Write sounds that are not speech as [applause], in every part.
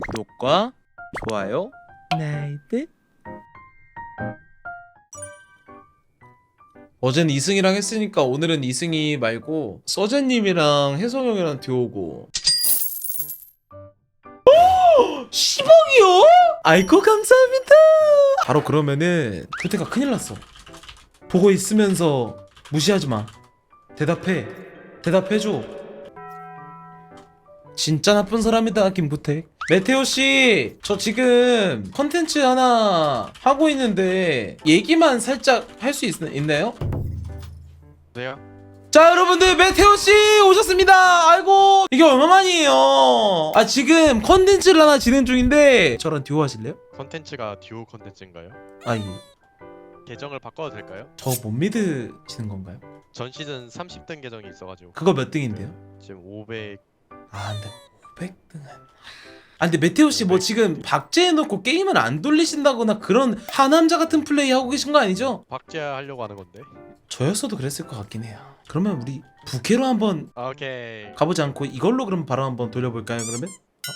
구독과 좋아요. 나이트. 어젠 이승이랑 했으니까 오늘은 이승이 말고 서재님이랑 혜성형이랑 듀오고. 10억이요? 아이고 감사합니다. 바로 그러면은 부태가 큰일 났어. 보고 있으면서 무시하지 마. 대답해. 대답해줘. 진짜 나쁜 사람이다 김부택 메테오 씨, 저 지금 컨텐츠 하나 하고 있는데 얘기만 살짝 할 수 있나요? 네요. 자 여러분들 메테오 씨 오셨습니다. 아이고 이게 얼마만이에요? 아 지금 컨텐츠를 하나 진행 중인데 저랑 듀오 하실래요? 컨텐츠가 듀오 컨텐츠인가요? 아니 계정을 바꿔도 될까요? 저 못 믿으시는 건가요? 전 시즌 30등 계정이 있어가지고 그거 몇 등인데요? 지금 500 아 근데 500등은 아 근데 메테오 씨 뭐 지금 박제해놓고 게임을 안 돌리신다거나 그런 하남자 같은 플레이 하고 계신 거 아니죠? 박제하 하려고 하는 건데. 저였어도 그랬을 것 같긴 해요. 그러면 우리 부캐로 한번 아, 오케이. 가보지 않고 이걸로 그럼 바로 한번 돌려볼까요? 그러면 어?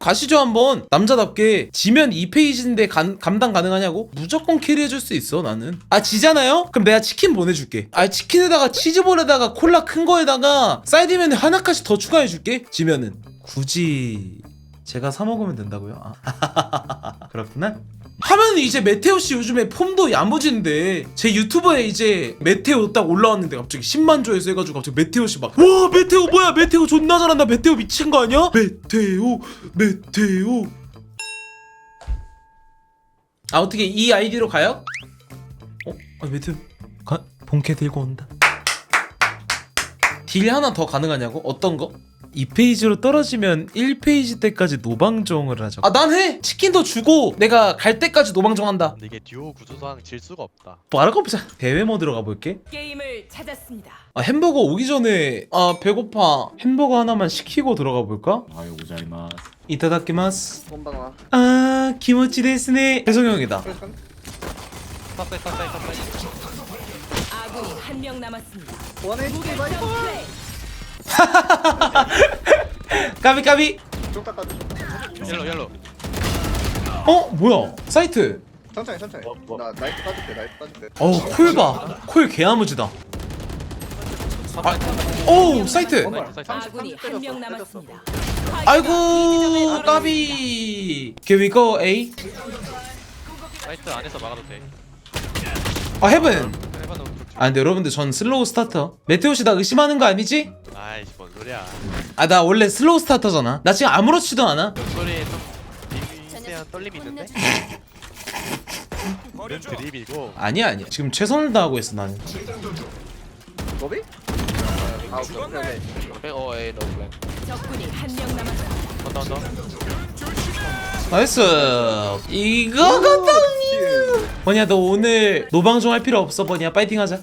가시죠 한번. 남자답게 지면 2페이지인데 감, 감당 가능하냐고? 무조건 캐리해줄 수 있어 나는. 아 지잖아요? 그럼 내가 치킨 보내줄게. 아 치킨에다가 치즈볼에다가 콜라 큰 거에다가 사이드면에 하나까지 더 추가해줄게. 지면은. 굳이 제가 사 먹으면 된다고요? 아, [laughs] 그렇구나 하면 이제 메테오 씨 요즘에 폼도 야무진데 제 유튜브에 이제 메테오 딱 올라왔는데 갑자기 10만 조회수 해가지고 갑자기 메테오 씨 막 와 메테오 뭐야 메테오 존나 잘한다 메테오 미친 거 아니야? 메테오 메테오 아 어떻게 이 아이디로 가요? 어? 아 메테오 가, 본캐 들고 온다 딜 하나 더 가능하냐고? 어떤 거? 2페이지로 떨어지면 1페이지 때까지 노방종을 하죠 아 난 해! 치킨 더 주고 내가 갈 때까지 노방종 한다 근데 이게 듀오 구조상 질 수가 없다. 말할 보자 대회 모드로 가볼게 게임을 찾았습니다. 아 햄버거 오기 전에 아 배고파 햄버거 하나만 시키고 들어가 볼까? おはようございます。 이타다키마스 こんばんは。 아 기모치 데스네 혜성 형이다 탑사이 탑사이 탑사이. 아군이 한 명 남았습니다. 원에 HK 바이퍼. 플레이. [laughs] 까비 까비 좀 깎아줘. 옐로 옐로. 어 뭐야 사이트 천천히 천천히. 나 나이트 빠질게 나이트 빠질게. 어우 콜봐콜 개야무지다 아, 오 사이트 사이트. 아군이 한 명 남았습니다. 아이고 까비 Can we go A? 사이트 안에서 막아도 돼. 아 헤븐. 아 근데 여러분들 전 슬로우 스타터 메테오 씨 나 의심하는 거 아니지? 아이씨 뭔 소리야. 아 나 원래 슬로우 스타터잖아 나 지금 아무렇지도 않아 목소리에 좀 떨림이 있는데? [laughs] 는 드립이고 아니야 아니야 지금 최선을 다하고 있어 나는 로비? 아 오케이 오케이. 오케이. 적군이 한 명 남았습니다. 언더 언더. 나이스 이거 같다 버니야 너 오늘 노방종 할 필요 없어 버니야 파이팅 하자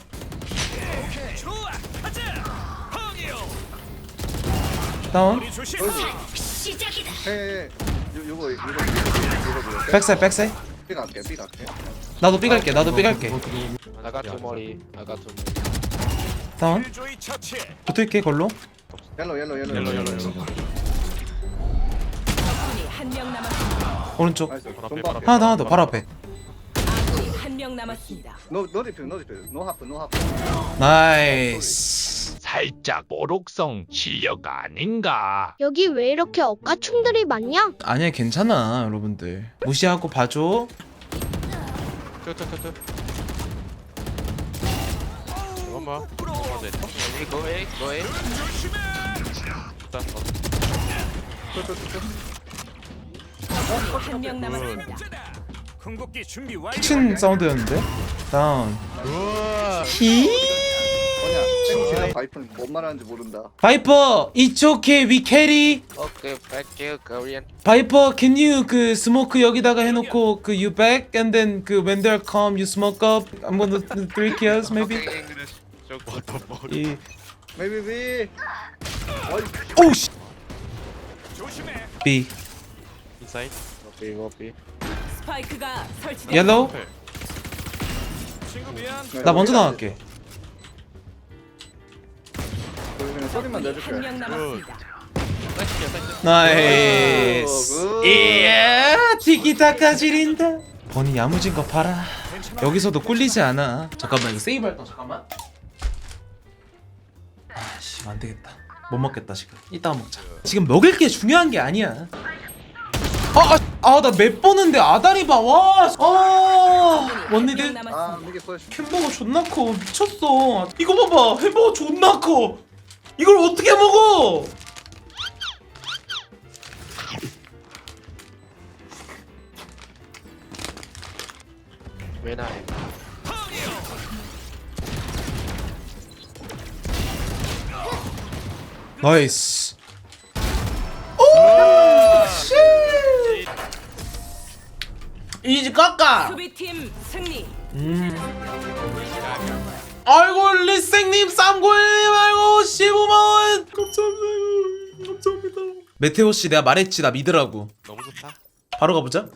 다운 헤. 요 요거 요거 요거 요거. 백사이 백사이 삐 갈게 삐 갈게. 나도 삐 갈게 나도 삐 갈게 I got two 머리. Two 머리. 다운 붙을게 걸로 옐로 옐로 옐로 옐로 옐로 옐로. 적군이 한 명 남았습니다. 오른쪽 나이스. 바로 좀 앞에, 밖에. 하나 더 하나 더 바로 앞에 한 명 남았습니다. 노노 디프 노 디프 노 하프 노 하프. 나이스 살짝 모록성 실력 아닌가? 여기 왜 이렇게 억가충들이 많냐? 아니야 괜찮아 여러분들 무시하고 봐줘 뚜뚜뚜뚜. 잠깐만. 맞아. Go A, go A. 일단 어, 한 명 남았습니다. 키친 사운드였는데 다운 히 뭐냐? 땡 바이프는 뭔 말하는지 모른다. 바이퍼 it's okay we carry Okay, back here, Korean. 바이퍼 can you 그 스모크 여기다가 해놓고 그 you back and then 그 when they're come you smoke up I'm gonna three kills maybe Okay, English. What the fuck? 이 메이비 비. 어이. 오씨 B 인사이드. Okay, okay. 스파이크가 설치됩니다. 옐로우? 오케이. 나 먼저 나갈게. 그냥 소리만 적군이 내줄게. 한명 남았습니다. 사이트야 사이트 나이스. 오, 굿. 이야 티키타카 지린다. 버니 야무진 거 봐라. 여기서도 꿀리지 않아. 잠깐만 이거 세이브 할까 잠깐만. 아씨 안 되겠다. 못 먹겠다 지금. 이따 먹자. 지금 먹을 게 중요한 게 아니야 아아나 맵 보는데 아다리 봐와 아, 원니들 한명 아. 이게 햄버거 존나 커. 미쳤어. 이거 봐봐. 햄버거 존나 커. 이걸 어떻게 먹어? 왜 나해? 나이스 이지 깎아. 수비팀 승리. 아이고 리생님 쌈고님 아이고 15만원. 감사합니다 감사합니다. 메테오씨 내가 말했지 나 믿으라고. 너무 좋다. 바로 가보자.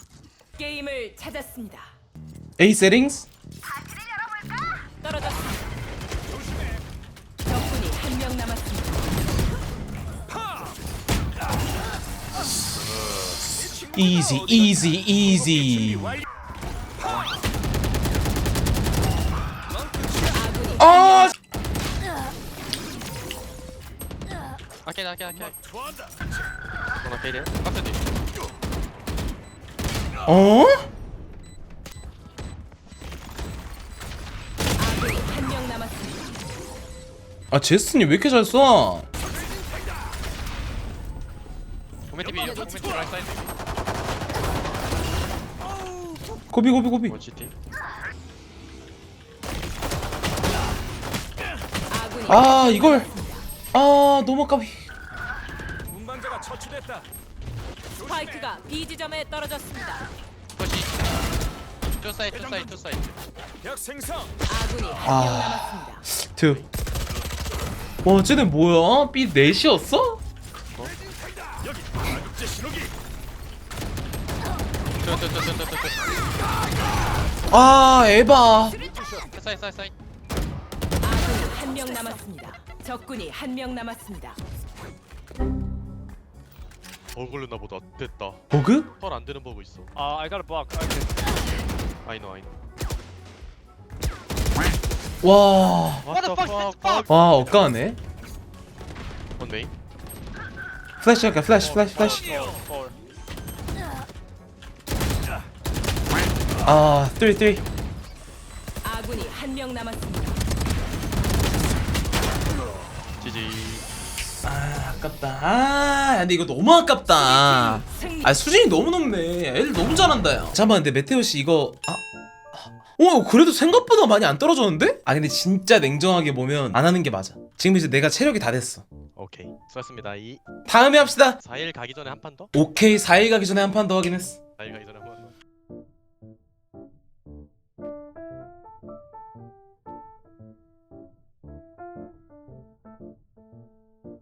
게임을 찾았습니다. A 세 이지 이지 이지 아 아케 아케 아케 하나 페이드 박스 뒤 어? 아 제스님 왜 이렇게 잘 쏴? 고비 고비 고비 아군이 아 이걸 아 너무 아까비 스파이크가 B 지점에 떨어졌습니다. 컷이 투 사이트 투 사이트 투 사이트 아군이 한 아. 명 남았습니다. 드. 와 쟤네 뭐야? B 넷이었어? 아 에바. 사이트 사이트 사이트 아군이 한명 남았습니다. 적군이 한 명 남았습니다. 어 걸렸나 보다. 됐다. 버그? 털 안 되는 버그 있어. 아 I got a block. 아이노 아이노 와, What the fuck? 와 억까네. 원 메인 플래시 할까? 플래시, 플래시, 플래시. 아, 3, 3. 아군이 한 명 남았습니다. 지지 아, 아깝다. 아, 근데 이거 너무 아깝다. 아, 수준이 너무 높네. 애들 너무 잘한다, 야. 잠깐만, 근데 메테오 씨 이거 아. 어, 그래도 생각보다 많이 안 떨어졌는데? 아, 근데 진짜 냉정하게 보면 안 하는 게 맞아. 지금 이제 내가 체력이 다 됐어. 오케이 수고하셨습니다 이 다음에 합시다. 4일 가기 전에 한 판 더? 오케이, 4일 가기 전에 한 판 더 하긴 했어. 4일 가기 전에